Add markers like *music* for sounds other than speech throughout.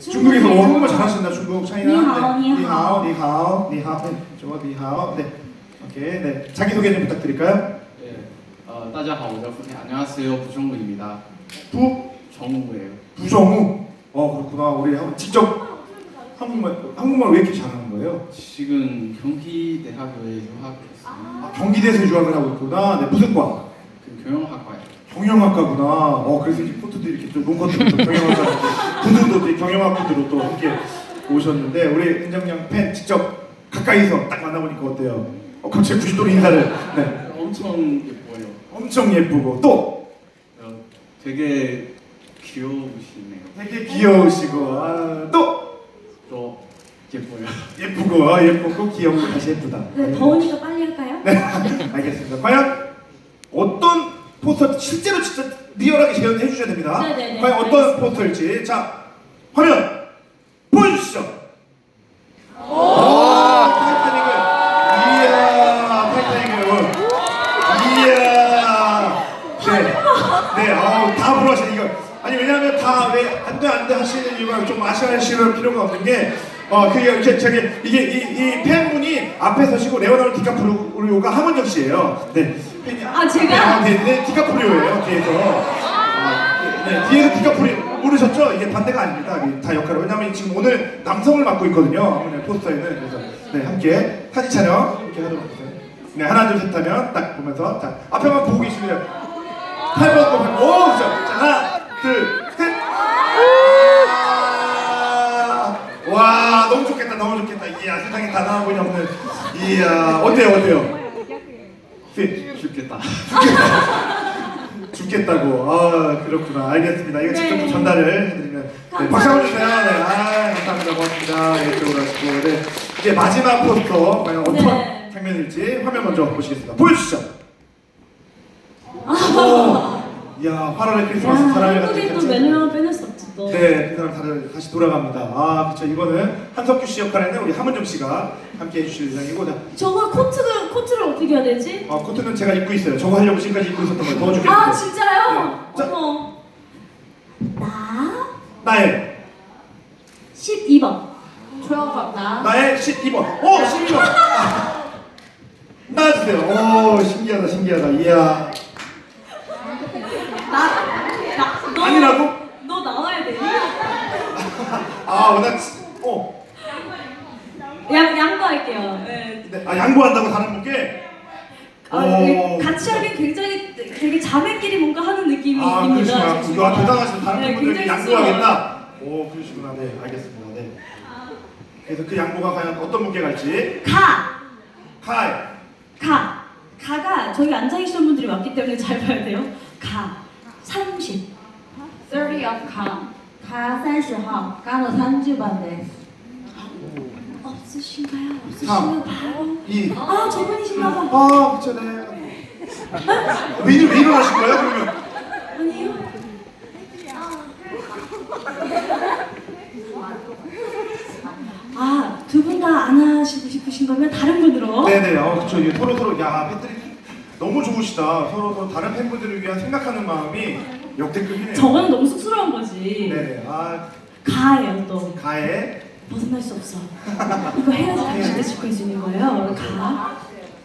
중국에서 어, 한국말 잘하신다 중국 차이나 니하오, 네. 니하오. 니하오 니하오 니하오 네, 좋아 니하오 네 오케이 네 자기 소개 좀 부탁드릴까요 예, 어, 大家好，我叫付天. 안녕하세요, 부정우입니다. 부 정우예요. 부정우 어 그렇구나 우리 한번 직접 한국말 한국말 왜 이렇게 잘하는 거예요 지금 경희대학교에 유학했어요. 아, 경기대에서 유학을 하고 있구나 네 무슨 과 그 경영학과에. 경영학과구나 어 그래서 이제 포트도 이렇게 좀 롱커트도 경영학과 *laughs* 분들도 이제 경영학부들로 또 함께 오셨는데 우리 은정양 팬 직접 가까이서 딱 만나보니까 어때요 어 갑자기 90도로 인사를 네 엄청 예뻐요. 엄청 예쁘고 또 어, 되게 귀여우시네요. 되게 귀여우시고 아, 또 또 예뻐요. 예쁘고 아, 예쁘고 귀엽고 다시 예쁘다. 네, 더우니까 빨리 할까요? 네, 알겠습니다. 과연 실제로 진짜 리얼하게 재현해 주셔야 됩니다. 네, 네, 네. 과연 어떤 알겠습니다. 포스터일지 자 화면 보여주시죠. 오, 타이타닉을 이야 타이타닉을 이야 네, 네, 어, 다 불어하시네 이거. 아니 왜냐하면 다 왜 안 돼 안 돼 하시는 이유가 좀 아쉬워하시는 필요가 없는 게. 어, 그게 이제 저기 이게 이, 이 팬분이 앞에 서시고 레오나르도 디카프리오가 하문정 씨예요. 네. 아, 제가? 네, 네, 네, 디카프리오예요 뒤에서. 아, 네, 네, 뒤에서 디카프리오 모르셨죠? 이게 반대가 아닙니다. 다 역할을 왜냐하면 지금 오늘 남성을 맡고 있거든요. 오늘 포스터에는 그래서 네 함께 사진 촬영 함께 하도록 하겠습니다. 네 하나 둘 셋 하면 딱 보면서 자 앞에만 보고 계시면 8번 거 오, 그죠? 자, 하나, 둘, 셋. 아, 와, 너무 좋겠다, 너무 좋겠다. 이야, 세상에 다 나와 보니 없는. 이야, 어때요, 어때요? 죽겠다. *laughs* 죽겠다고. 아, 그렇구나. 알겠습니다. 이거 직접 네. 또 전달을 해드리면. 네, 박수 한번 주세요. 네, 아, 감사합니다. 고맙습니다. 네, 이쪽으로 하시고. 네. 이제 마지막 포스터, 과연 어떤 네. 장면일지 화면 먼저 보시겠습니다. 보여주시죠. 오, 이야, 8월의 야, 크리스마스 사랑을 같은 한국에 또. 메뉴만 빼낼 수 없지 또. 네, 그 사람 다들 다시 돌아갑니다. 아, 그렇죠. 이거는 한석규 씨 역할에는 우리 하문정 씨가 함께 해주실 예정이고, 자, 저거 코트가 코트를 어떻게 해야 되지? 어, 코트는 제가 입고 있어요. 저거 하려고 지금까지 입고 있었던 걸 넣어주겠는데. 아 진짜요? 네. 자. 어머. 나 나의 12번. 조용합니다. 나의 12번. 오, 12번. 아, 나와주세요. 오, 신기하다, 신기하다. 이야. 나나너 아니라고? 너 나와야 되니? 아, 어, 나, 지- 어. 양 양보할게요. 네. 네, 아, 양보한다고 다른 분께? 아, 오. 이게 같이 하긴 굉장히 되게 자매끼리 뭔가 하는 느낌이 아, 입니다. 그러시구나. 대단하신 다른 네, 분들께 굉장히 양보하겠다. 오, 그러시구나. 네, 알겠습니다. 네. 그래서 그 양보가 과연 어떤 분께 갈지. 가! 카이. 가! 가가 저기 앉아 계시는 분들이 많기 때문에 잘 봐야 돼요. 가! 30. 30 of 가. 가 30号. 가는 30번です. 없으신가요? 삼. 없으시면 바로. 이. 아, 저분이신가 봐. 아, 그쵸, 네. 왜, 일- 왜 일어나신 거예요, 그러면? 아니요. 아, 두 분 다 안 하시고 싶으신 거면 다른 분으로. 네네, 어, 그쵸. 이게 서로 서로, 야, 팬들이 너무 좋으시다. 서로 서로 다른 팬분들을 위한 생각하는 마음이 역대급이네요. 저거는 너무 쑥스러운 거지. 네네, 아, 가예요, 또. 가에. 벗어날 수 없어. 이거 해야지 당신을 지킬 수 있는 거예요. 가.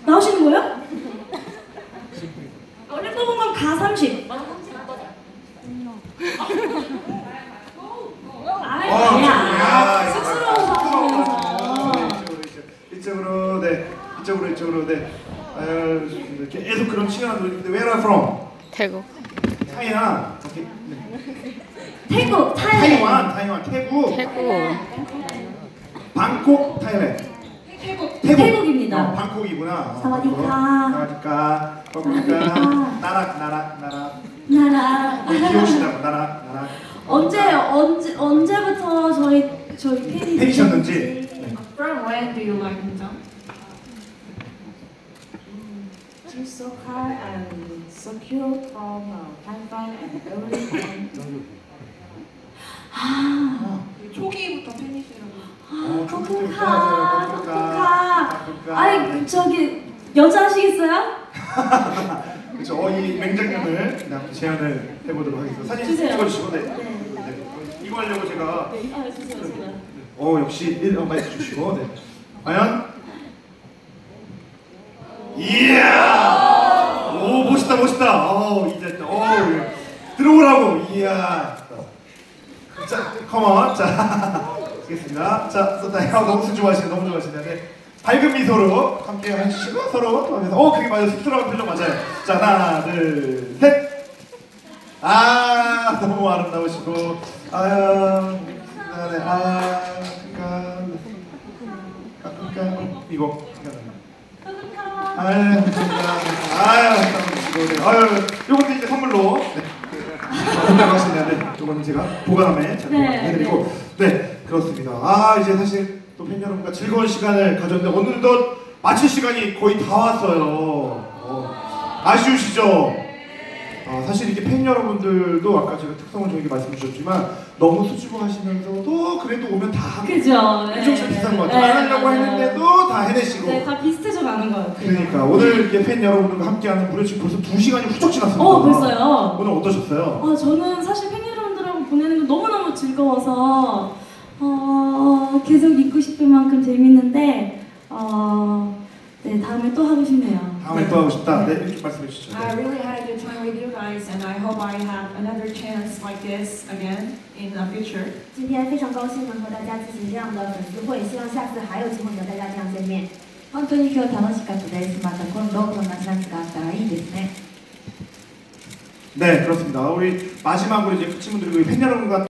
나오시는 거예요? 원래 뽑은 건 가 30. 아이, 어, 뭐야. 야, 쑥스러워서. 네, 이쪽으로, 이쪽으로, 네. 이쪽으로, 이쪽으로, 네. 계속 그런 시간을 노리는데, where are you from? 태국. 이렇게, 네. 태국, 타일랜드. 타이완, 타이완, 태국, 태국. 방콕, 타일랜드. 태국. 태국. 태국입니다. 어, 방콕이구나. 사와디카. 사와디카. 방콕이니까 사와디카. 나락, 나락, 나락. 나라. 귀여우시다고, 나락, 나락. 언제 언제 언제부터 저희 저희 팬이 팬이셨는지. 되셨는지. 네. From when do you like him? She's so kind and so cute from uh, Taiwan and everything. 아, 초기부터 팬이시라고. 어, 코코카, 코코카. 코코카. 아니 저기 여자 하시겠어요? 그렇죠. 어, 이 맹장면을 그냥 재현을 해보도록 하겠습니다. 사진 주세요. 찍어주시고, 네. 네. 네. 이거 하려고 제가 아, 진짜 제가. 어 역시 1 어, 마이크 주시고 네. 과연 이야! 오 멋있다 멋있다. 어 이제 어 예. 들어오라고. 이야 자 컴온 자 알겠습니다. 자 쏟다 형 너무 좋아하시네 너무 좋아하시네. 네. 밝은 미소로 함께 해주시고 서로 하면서. 어 그게 맞아요. 쑥스러운 표정 맞아요. 자 하나 둘 셋. 아 너무 아름다우시고. 아유 네, 아 그러니까 그러니까 이거 아유 아유 네. 아유 요것도 이제 선물로 네. 선물로 하시네요 네 요거는 제가 보관함에 잘 네, 보관해드리고 네 그렇습니다 아 이제 사실 또 팬 여러분과 즐거운 시간을 가졌는데 오늘도 마칠 시간이 거의 다 왔어요 어, 아쉬우시죠? 어, 사실 이게 팬 여러분들도 아까 제가 특성을 저에게 말씀 주셨지만 너무 수줍어 하시면서도 그래도 오면 다 하고 그죠. 네. 비슷한 것 같아요. 네, 안 하려고. 했는데도 다 해내시고. 네, 다 비슷해져 가는 것 같아요. 그러니까 오늘 이렇게 팬 여러분들과 함께하는 무려 지금 벌써 2 시간이 훌쩍 지났습니다. 어, 벌써요. 오늘 어떠셨어요? 아, 저는 사실 팬 여러분들하고 보내는 거 너무너무 즐거워서 어, 계속 있고 싶을 만큼 재밌는데 어, 네, 다음에 또 하고 싶네요. 다음에 또 하고 싶다. 네, 이렇게 말씀해 주시죠. I 네. really had a good time with you guys, and I hope I have another chance like this again in the future. 今天非常高兴能和大家进行这样的粉丝会，希望下次还有机会和大家这样见面。本当に今日楽しかったです。また今度こんなチャンスがあったらいいですね。 네, 그렇습니다. 우리 마지막으로 이제 끝친분들이 팬 여러분과